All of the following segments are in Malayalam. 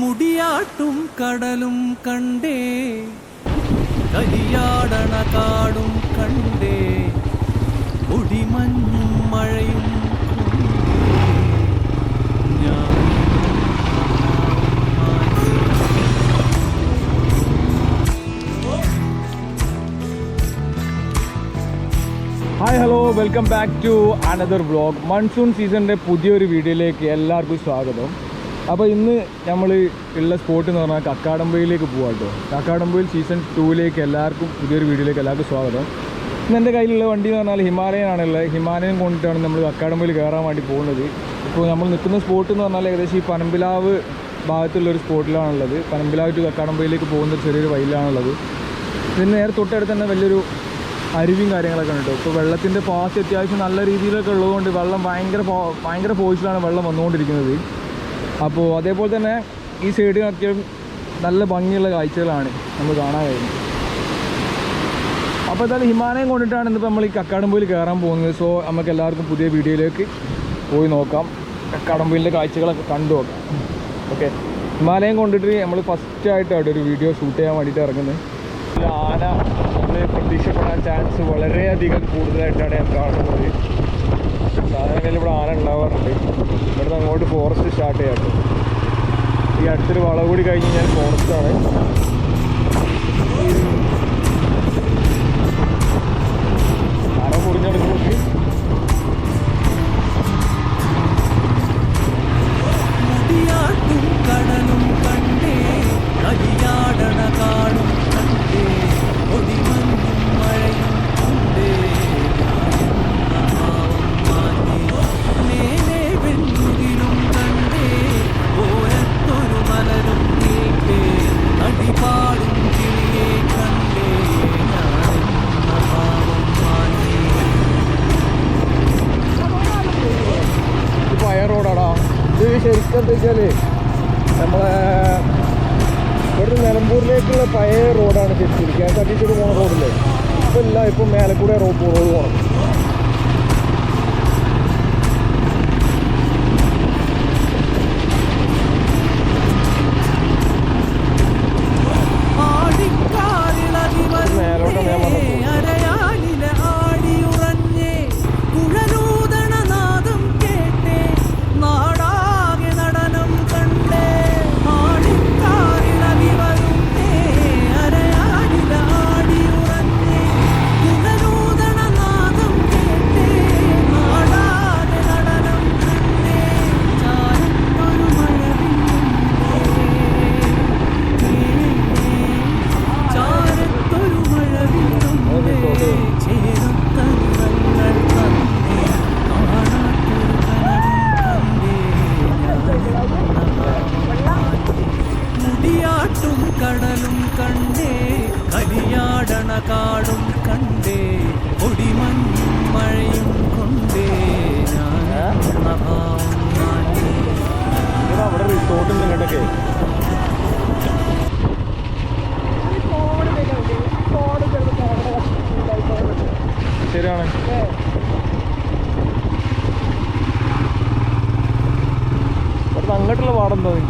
മുടിയാട്ടും കടലും കണ്ടേ. കരിയാടണ കാടും കണ്ടേ. മുടിമഞ്ഞും മഴയും hi hello welcome back to another vlog monsoon സീസണിന്റെ പുതിയൊരു വീഡിയോയിലേക്ക് എല്ലാവർക്കും സ്വാഗതം. അപ്പോൾ ഇന്ന് നമ്മൾ ഉള്ള സ്പോട്ട് എന്ന് പറഞ്ഞാൽ കക്കാടമ്പയിലേക്ക് പോകാം കേട്ടോ കക്കാടമ്പയിൽ സീസൺ ടൂവിലേക്ക് എല്ലാവർക്കും പുതിയൊരു വീഡിയോയിലേക്ക് എല്ലാവർക്കും സ്വാഗതം. ഇന്ന് എന്റെ കയ്യിലുള്ള വണ്ടി എന്ന് പറഞ്ഞാൽ ഹിമാലയൻ ആണുള്ളത് ഹിമാലയൻ കൊണ്ടിട്ടാണ് നമ്മൾ കക്കാടമ്പയിൽ കയറാൻ വേണ്ടി പോകുന്നത്. ഇപ്പോൾ നമ്മൾ നിൽക്കുന്ന സ്പോട്ട് എന്ന് പറഞ്ഞാൽ ഏകദേശം ഈ പനമ്പിലാവ് ഭാഗത്തുള്ള ഒരു സ്പോട്ടിലാണുള്ളത് പനമ്പിലാവ് ടു കക്കാടമ്പയിലേക്ക് പോകുന്ന ചെറിയൊരു വയലാണുള്ളത് ഇതിന് നേരെ തൊട്ടടുത്ത് തന്നെ വലിയൊരു അരുവിയും കാര്യങ്ങളൊക്കെ ഉണ്ട് ഇപ്പോൾ വെള്ളത്തിന്റെ പാസ് അത്യാവശ്യം നല്ല രീതിയിലൊക്കെ ഉള്ളതുകൊണ്ട് വെള്ളം ഭയങ്കര ഭയങ്കര ഫോഴ്സിലാണ് വെള്ളം വന്നുകൊണ്ടിരിക്കുന്നത്. അപ്പോൾ അതേപോലെ തന്നെ ഈ സൈഡിൽ അത്യാവശ്യം നല്ല ഭംഗിയുള്ള കാഴ്ചകളാണ് നമ്മൾ കാണാൻ കഴിയുന്നത്. അപ്പോൾ എന്തായാലും ഹിമാലയം കൊണ്ടിട്ടാണ് ഇന്നിപ്പോൾ നമ്മൾ ഈ കക്കാടംപോയിൽ കയറാൻ പോകുന്നത്. സോ നമുക്ക് എല്ലാവർക്കും പുതിയ വീഡിയോയിലേക്ക് പോയി നോക്കാം. കക്കാടംപോയിലെ കാഴ്ചകളൊക്കെ കണ്ടു നോക്കാം. ഓക്കെ ഹിമാലയം കൊണ്ടിട്ട് നമ്മൾ ഫസ്റ്റ് ആയിട്ടാണ് ഒരു വീഡിയോ ഷൂട്ട് ചെയ്യാൻ വേണ്ടിയിട്ട് ഇറങ്ങുന്നത്. ആന നമ്മൾ പ്രതീക്ഷപ്പെടാൻ ചാൻസ് വളരെയധികം കൂടുതലായിട്ടാണ് ഞാൻ കാണുന്നത്. സാധാരണ ഇവിടെ ആന ഉണ്ടാവാറുണ്ട്. ഇവിടുന്ന് അങ്ങോട്ട് ഫോറസ്റ്റ് സ്റ്റാർട്ട് ചെയ്യാറുണ്ട് ഈ അടുത്തൊരു വളവ് കൂടി കഴിഞ്ഞ് കഴിഞ്ഞാൽ ഫോറസ്റ്റാണ് ആന മുറിഞ്ഞെടുക്കുമ്പോൾ നമ്മളെ ഇവിടുന്ന് നിലമ്പൂരിലേക്കുള്ള പഴയ റോഡാണ് ശരിക്കും. കെ എസ് ആർ ടി സിയുടെ പോകുന്ന റോഡില്ലേ ഇപ്പം ഇല്ല ഇപ്പം മേലെ കൂടെ റോഡ് റോഡ് പോകണം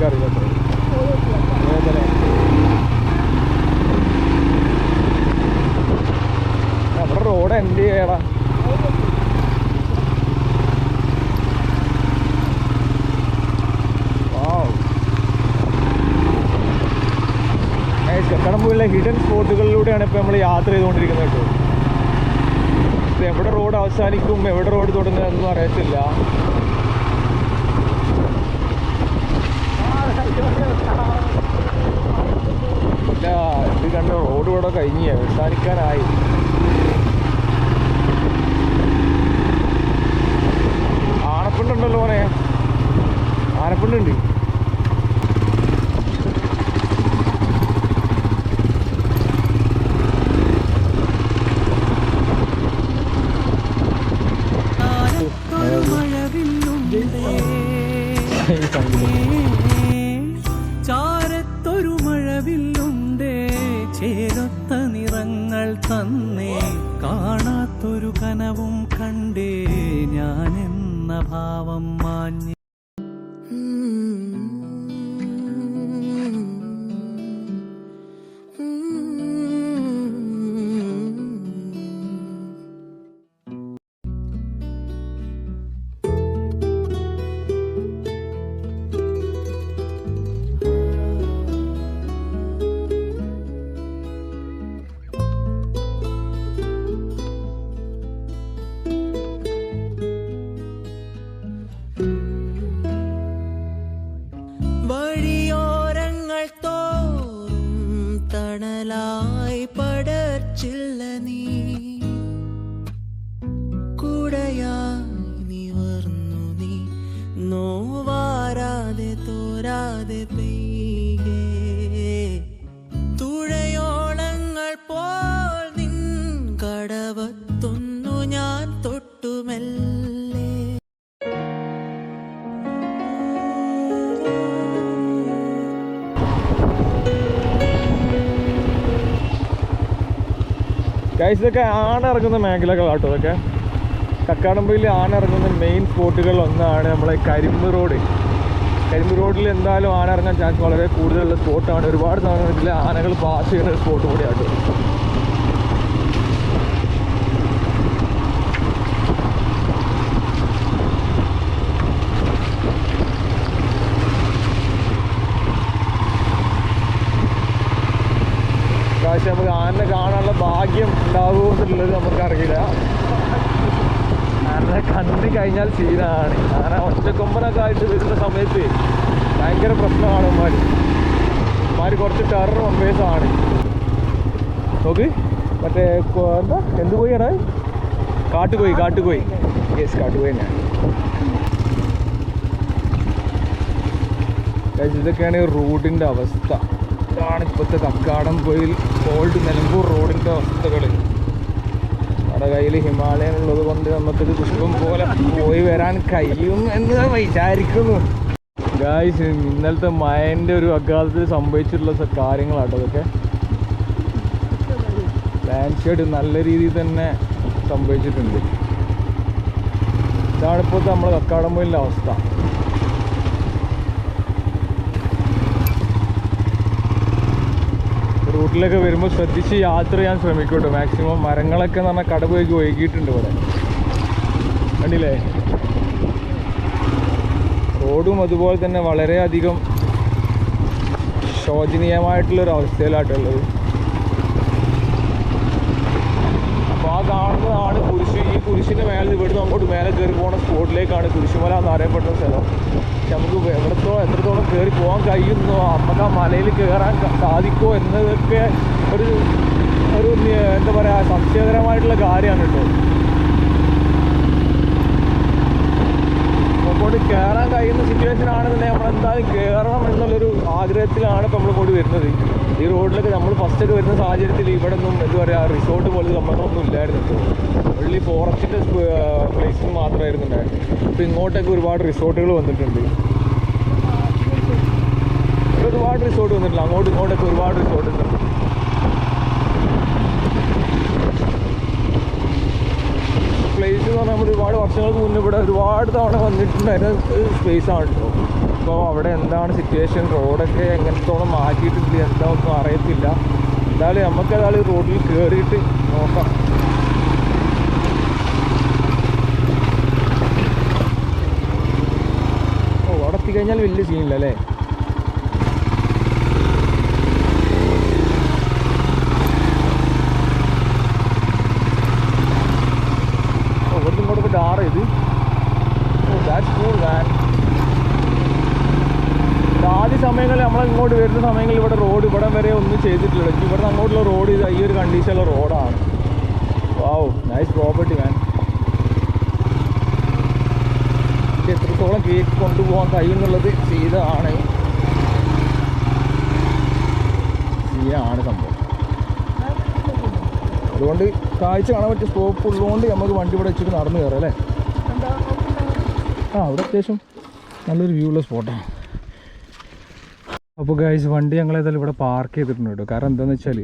വേദന. അവിടെ റോഡ് എന്ത് ചെയ്യടാ. കക്കടമ്പുള്ള ഹിഡൻ സ്പോട്ടുകളിലൂടെയാണ് ഇപ്പോൾ നമ്മൾ യാത്ര ചെയ്തുകൊണ്ടിരിക്കുന്നത് കേട്ടോ. എവിടെ റോഡ് അവസാനിക്കും എവിടെ റോഡ് തുടങ്ങുക എന്നൊന്നും അറിയത്തില്ല. ഇല്ല ഇത് കണ്ട റോഡ് ഇവിടെ കഴിഞ്ഞ് അവസാനിക്കാനായി. ആനപ്പിണ്ടുണ്ടല്ലോ മോനെ. ആനപ്പിണ്ടുണ്ട് ഗൈസ് ഇതൊക്കെ ആന ഇറങ്ങുന്ന കേട്ടോ ഇതൊക്കെ. കക്കാടമ്പയിൽ ആന ഇറങ്ങുന്ന മെയിൻ സ്പോട്ടുകളിൽ ഒന്നാണ് നമ്മളെ കരിമ്പ് റോഡ് കരിമ്പ് റോഡിൽ എന്തായാലും ആന ഇറങ്ങാൻ ചാൻസ് വളരെ കൂടുതലുള്ള സ്പോട്ടാണ് ഒരുപാട് സാധനങ്ങളിൽ ആനകൾ പാസ് ചെയ്യുന്ന ഒരു സ്പോട്ട് കൂടിയാട്ടോ എന്നുള്ളത് നമുക്കറിയില്ല. ആനനെ കണ്ടു കഴിഞ്ഞാൽ സീനാണ്. ആന ഒറ്റക്കൊമ്പനൊക്കെ ആയിട്ട് വരുന്ന സമയത്ത് ഭയങ്കര പ്രശ്നമാണ് ഉമ്മാര്. ഉമ്മാര് കുറച്ച് ടെറർ ഒമ്പേഴ്സാണ് നോക്ക്. മറ്റേ എന്താ? എന്ത് പോയി കാട്ടുകോയി കാട്ടുകോയി യെസ് കാട്ടുകോയി തന്നെയാണ് ഇതൊക്കെയാണ് റോഡിന്റെ അവസ്ഥ. ഇതാണ് ഇപ്പോഴത്തെ കക്കാടം കോയിൽ ഓൾഡ് നിലമ്പൂർ റോഡിന്റെ അവസ്ഥകൾ നമ്മുടെ കയ്യിൽ ഹിമാലയൻ ഉള്ളത് കൊണ്ട് നമുക്കിത് പുഷ്പം പോലെ പോയി വരാൻ കഴിയും എന്ന് വിചാരിക്കുന്നു. ഗായ്സ് ഇന്നലത്തെ മയന്റെ ഒരു അഗാധത്തിൽ സംഭവിച്ചിട്ടുള്ള കാര്യങ്ങളാട്ടോ അതൊക്കെ ലാൻഡ്സ്കേഡ് നല്ല രീതിയിൽ തന്നെ സംഭവിച്ചിട്ടുണ്ട്. ഇതാണിപ്പോൾ നമ്മുടെ കക്കാടംപോയിലെ അവസ്ഥ. റൂട്ടിലൊക്കെ വരുമ്പോൾ ശ്രദ്ധിച്ച് യാത്ര ചെയ്യാൻ ശ്രമിക്കൂട്ടോ. മാക്സിമം മരങ്ങളൊക്കെ എന്ന് പറഞ്ഞാൽ കടപോയിക്ക് ഒഴുകിയിട്ടുണ്ട് ഇവിടെ. കണ്ടില്ലേ? റോഡും അതുപോലെ തന്നെ വളരെയധികം ശോചനീയമായിട്ടുള്ളൊരു അവസ്ഥയിലാട്ടുള്ളത് അപ്പോൾ ആ കാണുന്നതാണ് കുരിശ് ഈ കുരിശിന്റെ മേലെ ഇവിടുന്ന് അങ്ങോട്ട് മേലെ കയറി പോകുന്ന സ്പോട്ടിലേക്കാണ് കുരിശുമല എന്ന് അറിയപ്പെടുന്ന സ്ഥലം. പക്ഷെ നമുക്ക് എവിടത്തോ എത്രത്തോളം കയറി പോകാൻ കഴിയുന്നോ നമുക്ക് ആ മലയിൽ കയറാൻ സാധിക്കുമോ എന്നതൊക്കെ ഒരു ഒരു എന്താ പറയുക സംശയകരമായിട്ടുള്ള കാര്യമാണ് കേട്ടോ. അങ്ങോട്ട് കയറാൻ കഴിയുന്ന സിറ്റുവേഷൻ ആണെന്നുണ്ടെങ്കിൽ നമ്മൾ എന്തായാലും കയറണം എന്നുള്ളൊരു ആഗ്രഹത്തിലാണ് ഇപ്പോൾ നമ്മൾ കൂടി വരുന്നത്. ഈ റോഡിലേക്ക് നമ്മൾ ഫസ്റ്റ് ഒക്കെ വരുന്ന സാഹചര്യത്തിൽ ഇവിടെ ഒന്നും എന്താ പറയുക റിസോർട്ട് പോലെ സംഭവങ്ങളൊന്നും ഇല്ലായിരുന്നു. ഉള്ളി ഫോറസ്റ്റിന്റെ പ്ലേസിൽ മാത്രമായിരുന്നു ഉണ്ടായിരുന്നത്. ഇപ്പോൾ ഇങ്ങോട്ടൊക്കെ ഒരുപാട് റിസോർട്ടുകൾ വന്നിട്ടുണ്ട്. ഒരുപാട് റിസോർട്ട് വന്നിട്ടുണ്ട്. അങ്ങോട്ടും ഇങ്ങോട്ടൊക്കെ ഒരുപാട് റിസോർട്ട് ഉണ്ട് പ്ലേസ് എന്ന് പറഞ്ഞാൽ ഒരുപാട് വർഷങ്ങൾക്ക് മുന്നേ ഇവിടെ ഒരുപാട് തവണ വന്നിട്ടുണ്ടായിരുന്ന സ്പേസ് കേട്ടോ അപ്പോൾ അവിടെ എന്താണ് സിറ്റുവേഷൻ റോഡൊക്കെ എങ്ങനത്തോളം മാറ്റിയിട്ടില്ല എന്താ ഒന്നും അറിയത്തില്ല. എന്തായാലും നമുക്ക് ഏതായാലും റോഡിൽ കയറിയിട്ട് നോക്കാം. ഓ അവിടെ എത്തിക്കഴിഞ്ഞാൽ വലിയ സീനില്ല അല്ലേ ഓ ഇവിടുന്ന് ഇങ്ങോട്ട് പോയിട്ട് ആറ് ഇത് ഓ ദാറ്റ്സ് കൂൾ മാൻ ആദ്യ സമയങ്ങളിൽ നമ്മൾ ഇങ്ങോട്ട് വരുന്ന സമയങ്ങളിൽ ഇവിടെ റോഡ് ഇവിടെ വരെ ഒന്നും ചെയ്തിട്ടില്ല. എനിക്ക് ഇവിടെ അങ്ങോട്ടുള്ള റോഡ് ഇത് ഈ ഒരു കണ്ടീഷനുള്ള റോഡാണ് വാവ് നൈസ് പ്രോപ്പർട്ടി മാൻ എത്രത്തോളം കേക്ക് കൊണ്ടുപോകാൻ കഴിയുന്നുള്ളത് ചെയ്തതാണ്. ചെയ്യാണ് സംഭവം. അതുകൊണ്ട് കാഴ്ച കാണാൻ പറ്റിയ സ്കോപ്പ് ഉള്ളതുകൊണ്ട് നമുക്ക് വണ്ടി ഇവിടെ വെച്ചിട്ട് നടന്നു കയറാം അല്ലേ? ആ അവിടെ അത്യാവശ്യം നല്ലൊരു വ്യൂ ഉള്ള സ്പോട്ടാണ് അപ്പോൾ ഗൈസ് വണ്ടി ഞങ്ങൾ ഏതായാലും ഇവിടെ പാർക്ക് ചെയ്തിട്ടുണ്ട് കേട്ടോ. കാരണം എന്താണെന്ന് വെച്ചാൽ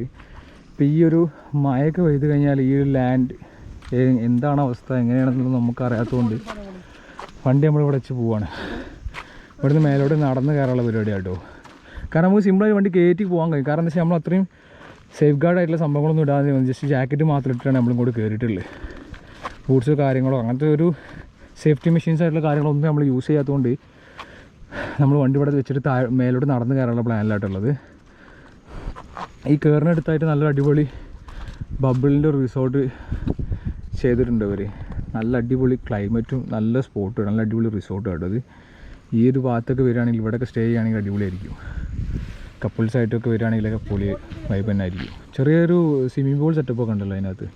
ഇപ്പോൾ ഈ ഒരു മഴയൊക്കെ പെയ്ത് കഴിഞ്ഞാൽ ഈ ഒരു ലാൻഡ് എന്താണ് അവസ്ഥ എങ്ങനെയാണെന്നുള്ളത് നമുക്ക് അറിയാത്തതുകൊണ്ട് വണ്ടി നമ്മളിവിടെ വെച്ച് പോവാണ്. ഇവിടുന്ന് മേലോട്ട് നടന്ന് കയറാനുള്ള പരിപാടിയാണ് കേട്ടോ കാരണം നമുക്ക് സിമ്പിളായി വണ്ടി കയറ്റി പോകാൻ കഴിയും. കാരണം എന്താ വെച്ചാൽ നമ്മൾ അത്രയും സേഫ് ഗാർഡ് ആയിട്ടുള്ള സംഭവങ്ങളൊന്നും ഇടാതെ ജസ്റ്റ് ജാക്കറ്റ് മാത്രം ഇട്ടിട്ടാണ് നമ്മളിങ്ങോട്ട് കയറിയിട്ടുള്ളത് ബൂട്ട്സോ കാര്യങ്ങളോ അങ്ങനത്തെ ഒരു സേഫ്റ്റി മെഷീൻസ് ആയിട്ടുള്ള കാര്യങ്ങളൊന്നും നമ്മൾ യൂസ് ചെയ്യാത്തതുകൊണ്ട് നമ്മൾ വണ്ടി ഇവിടെ വെച്ചിട്ട് താഴെ മേലോട്ട് നടന്ന് കയറാനുള്ള പ്ലാനിലായിട്ടുള്ളത്. ഈ കയറിനടുത്തായിട്ട് നല്ല അടിപൊളി ബബിളിന്റെ ഒരു റിസോർട്ട് ചെയ്തിട്ടുണ്ട് അവർ നല്ല അടിപൊളി ക്ലൈമറ്റും നല്ല സ്പോട്ടും നല്ല അടിപൊളി റിസോർട്ടും ഇത്. ഈ ഒരു ഭാഗത്തൊക്കെ വരികയാണെങ്കിൽ ഇവിടെയൊക്കെ സ്റ്റേ ചെയ്യുകയാണെങ്കിൽ അടിപൊളിയായിരിക്കും. കപ്പിൾസ് ആയിട്ടൊക്കെ വരികയാണെങ്കിലൊക്കെ പൊളി വൈബ് തന്നെ ആയിരിക്കും. ചെറിയൊരു സ്വിമ്മിംഗ് പൂൾ സെറ്റപ്പ് ഒക്കെ ഉണ്ടല്ലോ അതിനകത്ത്.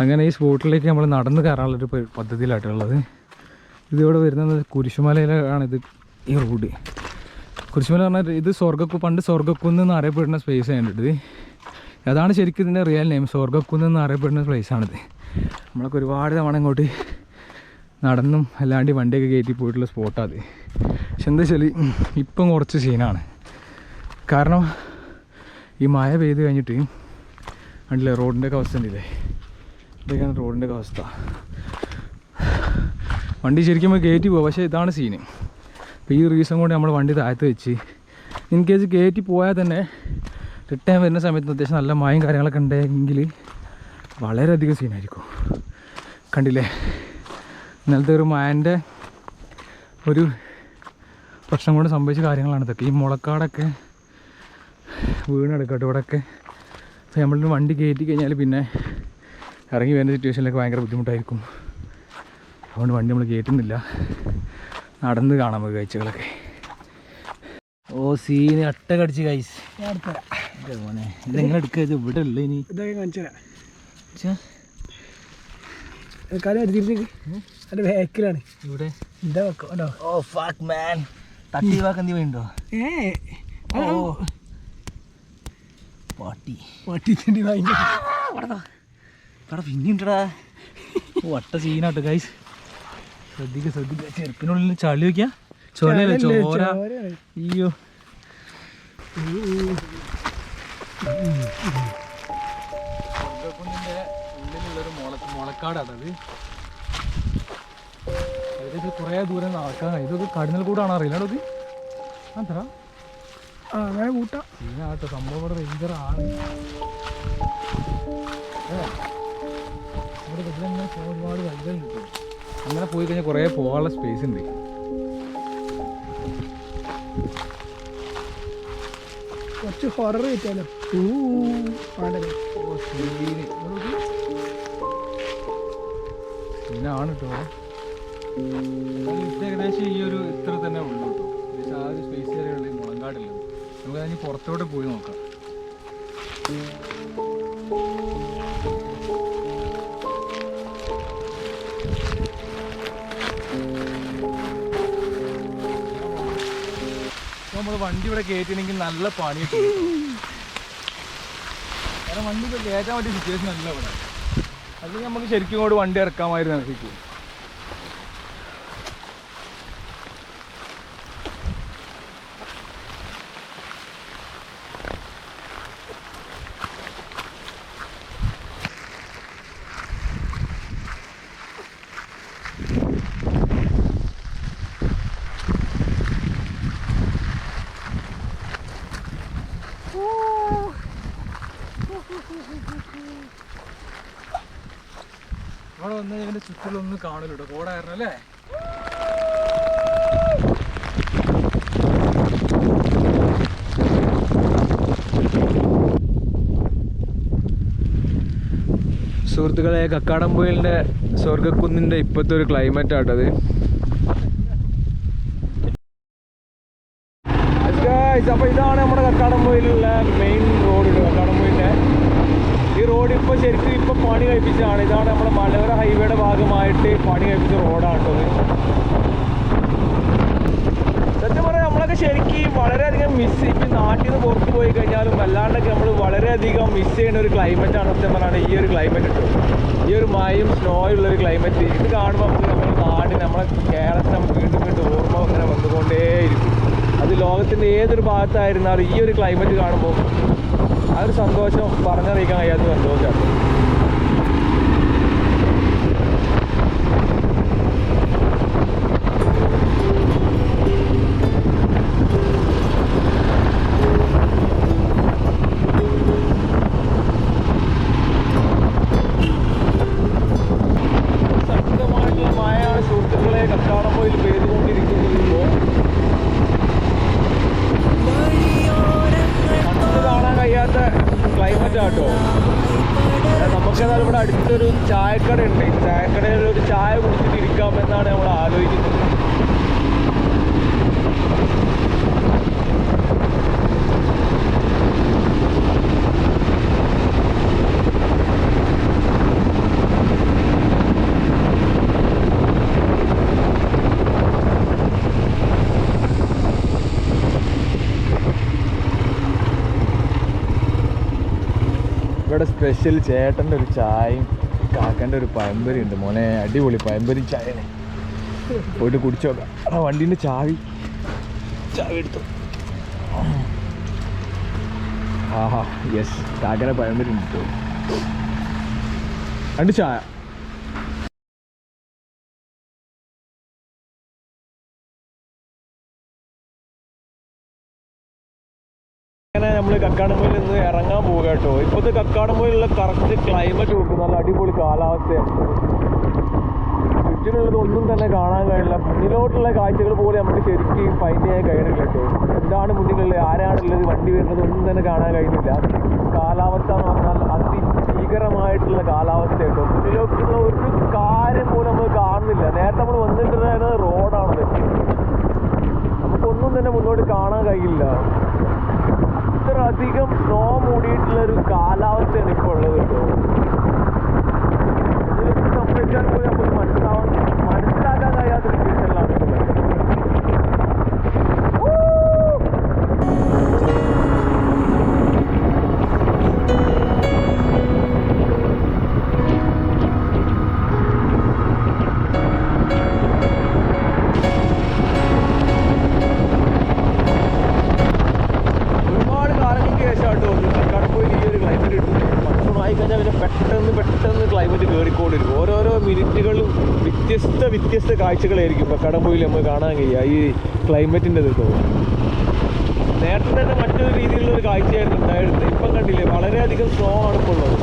അങ്ങനെ ഈ സ്പോട്ടിലേക്ക് നമ്മൾ നടന്ന് കയറാനുള്ളൊരു പദ്ധതിയിലായിട്ടുള്ളത്. ഇതിവിടെ വരുന്നത് കുരിശുമലയിലാണ് ഇത് ഈ റോഡ് കുരിശുമല പറഞ്ഞാൽ ഇത് സ്വർഗക്കു പണ്ട് സ്വർഗക്കുന്ന് എന്ന് അറിയപ്പെടുന്ന സ്പേസ് ആയിട്ട് അതാണ് ശരിക്കും ഇതിന്റെ റിയൽ നെയിം സ്വർഗക്കുന്ന് എന്ന് അറിയപ്പെടുന്ന പ്ലേസാണിത് നമ്മളൊക്കെ ഒരുപാട് തവണ ഇങ്ങോട്ട് നടന്നും അല്ലാണ്ട് വണ്ടിയൊക്കെ കയറ്റി പോയിട്ടുള്ള സ്പോട്ടാണ് അത്. പക്ഷെ എന്താ വെച്ചാൽ ഇപ്പം കുറച്ച് സീനാണ് കാരണം ഈ മഴ പെയ്ത് കഴിഞ്ഞിട്ട് കണ്ടില്ലേ റോഡിന്റെ ഒക്കെ അവസ്ഥ ഉണ്ടല്ലേ ഇതൊക്കെയാണ് റോഡിന്റെ ഒക്കെ അവസ്ഥ. വണ്ടി ശരിക്കും കയറ്റി പോകും പക്ഷേ ഇതാണ് സീന് അപ്പോൾ ഈ റീസൺ കൊണ്ട് നമ്മൾ വണ്ടി താഴത്ത് വെച്ച്. ഇൻ കേസ് കയറ്റി പോയാൽ തന്നെ റിട്ടേൺ വരുന്ന സമയത്ത് അത്യാവശ്യം നല്ല മായും കാര്യങ്ങളൊക്കെ ഉണ്ടെങ്കിൽ വളരെയധികം സീനായിരിക്കും കണ്ടില്ലേ? ഇന്നലത്തെ ഒരു മായന്റെ ഒരു പ്രശ്നം കൊണ്ട് സംഭവിച്ച കാര്യങ്ങളാണ് ഇതൊക്കെ. ഈ മുളക്കാടൊക്കെ വീണെടുക്കട്ടെ ഇവിടെയൊക്കെ നമ്മളിന് വണ്ടി കയറ്റി കഴിഞ്ഞാൽ പിന്നെ ഇറങ്ങി വരുന്ന സിറ്റുവേഷനിലൊക്കെ ഭയങ്കര ബുദ്ധിമുട്ടായിരിക്കും. അതുകൊണ്ട് വണ്ടി നമ്മൾ കയറ്റുന്നില്ല നടന്ന് കാണാൻ പോയി കാഴ്ചകളൊക്കെ. ഓ സീന് അട്ട കടിച്ച് കൈസ് മോനെ. ഇതെങ്ങനെ എടുക്കുക ഇത് ഇവിടെ ഉള്ളു ഇനി. ഇതൊക്കെ കാണിച്ചു തരാം. അതിന്റെ ബാക്കിലാണ് ഇവിടെ. ഇതാ വെക്കോ ഓ ഫാക്ക് മാൻ തട്ടി വാക്ക് എന്തി വേണ്ടോ ഏ ഓ. പാട്ടി. പാട്ടി പട്ടിച്ചണ്ടി വാങ്ങി പിന്നെ ഉണ്ടടാ വട്ട സീനാട്ടോ ഗൈസ് ശ്രദ്ധിക്ക ശ്രദ്ധിക്ക. ചെറുപ്പിനുള്ളിൽ ചളി വെക്കാ? ചോരയല്ലേ ചോര? അയ്യോ. ഉള്ളിലുള്ളൊരു ഏകദേശം കുറേ ദൂരം നടക്കാൻ കഴിയും ഇതൊക്കെ കടന്നൽ കൂടാണ് അറിയില്ല. ഇത്. അത്ര ആ അങ്ങനെ കൂട്ടാം. സംഭവം ഇവിടെ റേഞ്ചർ ആണ്. ഇവിടെ ഇതിലങ്ങനെ ഒരുപാട് വഴികൾ കിട്ടും അങ്ങനെ പോയി കഴിഞ്ഞാൽ കുറേ പോകാനുള്ള സ്പേസ് ഉണ്ട്. കുറച്ച് ഹൊറർ കിട്ടിയാലോ? ആണ് കേട്ടോ ഏകദേശം ഈ ഒരു ഇത്ര തന്നെ ഉള്ളൂ കേട്ടോ ഏകദേശം ആ ഒരു സ്പേസ് വരെയുള്ള മുളങ്കാടില്ല നമുക്ക് അതിന് പുറത്തോട്ട് പോയി നോക്കാം. വണ്ടി ഇവിടെ കയറ്റിണെങ്കിൽ നല്ല പണി കാരണം വണ്ടി ഇപ്പോൾ കയറ്റാൻ പറ്റിയ സിറ്റുവേഷൻ അല്ല ഇവിടെ. അല്ലെങ്കിൽ നമുക്ക് ശരിക്കും ഇങ്ങോട്ട് വണ്ടി ഇറക്കാമായിരുന്നു ശരിക്കും. വന്ന് ഇതിന്റെ ചുറ്റിലൊന്നും കാണൂല്ലോ കോടായിരുന്നു അല്ലേ? സുഹൃത്തുക്കളെ കക്കാടംപൊയിലിന്റെ സ്വർഗക്കുന്നിന്റെ ഇപ്പോഴത്തെ ഒരു ക്ലൈമറ്റ് ആട്ടത് അപ്പൊ ഇതാണ് നമ്മുടെ കക്കാടംപൊയിലുള്ള മെയിൻ റോഡ് കക്കാടംപൊയിലിന്റെ ഈ റോഡ് ഇപ്പോൾ ശരിക്കും ഇപ്പോൾ പണി കഴിപ്പിച്ചതാണ് ഇതാണ് നമ്മുടെ മലയോര ഹൈവേയുടെ ഭാഗമായിട്ട് പണി കഴിപ്പിച്ച റോഡാണ് കേട്ടോ ഇത്. സത്യം പറയാം നമ്മളൊക്കെ ശരിക്കും വളരെയധികം മിസ് ഇപ്പം നാട്ടിൽ നിന്ന് പുറത്ത് പോയി കഴിഞ്ഞാലും വല്ലാണ്ടൊക്കെ നമ്മൾ വളരെയധികം മിസ് ചെയ്യുന്ന ഒരു climate ആണ് സത്യം പറഞ്ഞാൽ ഈ ഒരു ക്ലൈമറ്റ് കേട്ടോ ഈ ഒരു മഴയും ഒരു ക്ലൈമറ്റ് ഇത് കാണുമ്പോൾ നമുക്ക് നമ്മുടെ നാട് നമ്മളെ കേരളത്തിൽ നമുക്ക് വീണ്ടും വീണ്ടും ഓർമ്മ അങ്ങനെ വന്നുകൊണ്ടേയിരിക്കും. അത് ലോകത്തിന്റെ ഏതൊരു ഭാഗത്തായിരുന്നാലും ഈ ഒരു ക്ലൈമറ്റ് കാണുമ്പോൾ ആ ഒരു സന്തോഷം പറഞ്ഞറിയിക്കാൻ കഴിയാത്ത സന്തോഷമാണ് ചായക്കട ഉണ്ട്. ചായക്കടയിൽ ഒരു ചായ കുടിച്ചിട്ട് ഇരിക്കാമെന്നാണ് നമ്മൾ ആലോചിക്കുന്നത്. ഇവിടെ സ്പെഷ്യൽ ചേട്ടന്റെ ഒരു ചായയും കാക്കന്റെ ഒരു പഴംപൊരി ഉണ്ട് മോനെ അടിപൊളി പഴംപൊരി ചായനെ. പോയിട്ട് കുടിച്ചു നോക്കാം. ആ വണ്ടീന്റെ ചാവി. ചാവി എടുത്തു. ആഹാ യെസ് കാക്കനെ പഴംപൊരി ഉണ്ട്. രണ്ട് ചായ. അങ്ങനെ നമ്മൾ കക്കാടംപൊയിൽ നിന്ന് ഇറങ്ങാൻ പോവുക കേട്ടോ. ഇപ്പോഴത്തെ കക്കാടംപൊയിലുള്ള കറക്റ്റ് ക്ലൈമറ്റ് കൊടുക്കും നല്ല അടിപൊളി കാലാവസ്ഥയാണ്. ചുറ്റിനുള്ളത് ഒന്നും തന്നെ കാണാൻ കഴിയില്ല. മുന്നിലോട്ടുള്ള കാഴ്ചകൾ പോലെ നമുക്ക് ശരിക്കും ഫൈൻഡ് ചെയ്യാൻ കഴിയണില്ല കേട്ടോ. എന്താണ് മുന്നിലുള്ളത്? ആരാണുള്ളത്? വണ്ടി വരുന്നത് ഒന്നും തന്നെ കാണാൻ കഴിയുന്നില്ല. കാലാവസ്ഥ എന്ന് പറഞ്ഞാൽ അതിഭീകരമായിട്ടുള്ള കാലാവസ്ഥ കേട്ടോ. മുന്നിലോട്ടുള്ള ഒരു കാര്യം പോലും നമ്മൾ കാണുന്നില്ല. നേരത്തെ നമ്മൾ വന്നിട്ടുണ്ടായിരുന്നത് റോഡാണത് നമുക്കൊന്നും തന്നെ മുന്നോട്ട് കാണാൻ കഴിയില്ല. അധികം സ്നോ മൂടിയിട്ടുള്ള ഒരു കാലാവസ്ഥയാണ് ഇപ്പോൾ ഉള്ളത് കേട്ടോ. സംഭവിച്ചാൽ പോയില്ല നമ്മൾ കാണാൻ കഴിയുക ഈ ക്ലൈമറ്റിന്റെ ഇത് തോന്നുന്നു നേരത്തെ തന്നെ മറ്റൊരു രീതിയിലുള്ള ഒരു കാഴ്ചയായിരുന്നു ഉണ്ടായിരുന്നത്. ഇപ്പം കണ്ടില്ലേ വളരെയധികം സ്നോ ആണ് ഇപ്പോൾ ഉള്ളത്.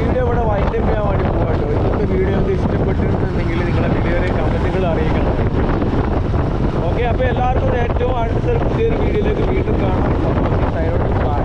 വീഡിയോ ഇവിടെ വൈൻഡപ്പ് ചെയ്യാൻ വേണ്ടി പോകാട്ടോ ഇന്നത്തെ വീഡിയോ ഒന്ന് ഇഷ്ടപ്പെട്ടിട്ടുണ്ടെങ്കിൽ നിങ്ങളുടെ വീഡിയോയിലെ കമന്റുകൾ അറിയിക്കണം. ഓക്കെ അപ്പോൾ എല്ലാവർക്കും ഏറ്റവും അടുത്തൊരു പുതിയൊരു വീഡിയോയിലേക്ക് വീണ്ടും കാണാം. Okay side by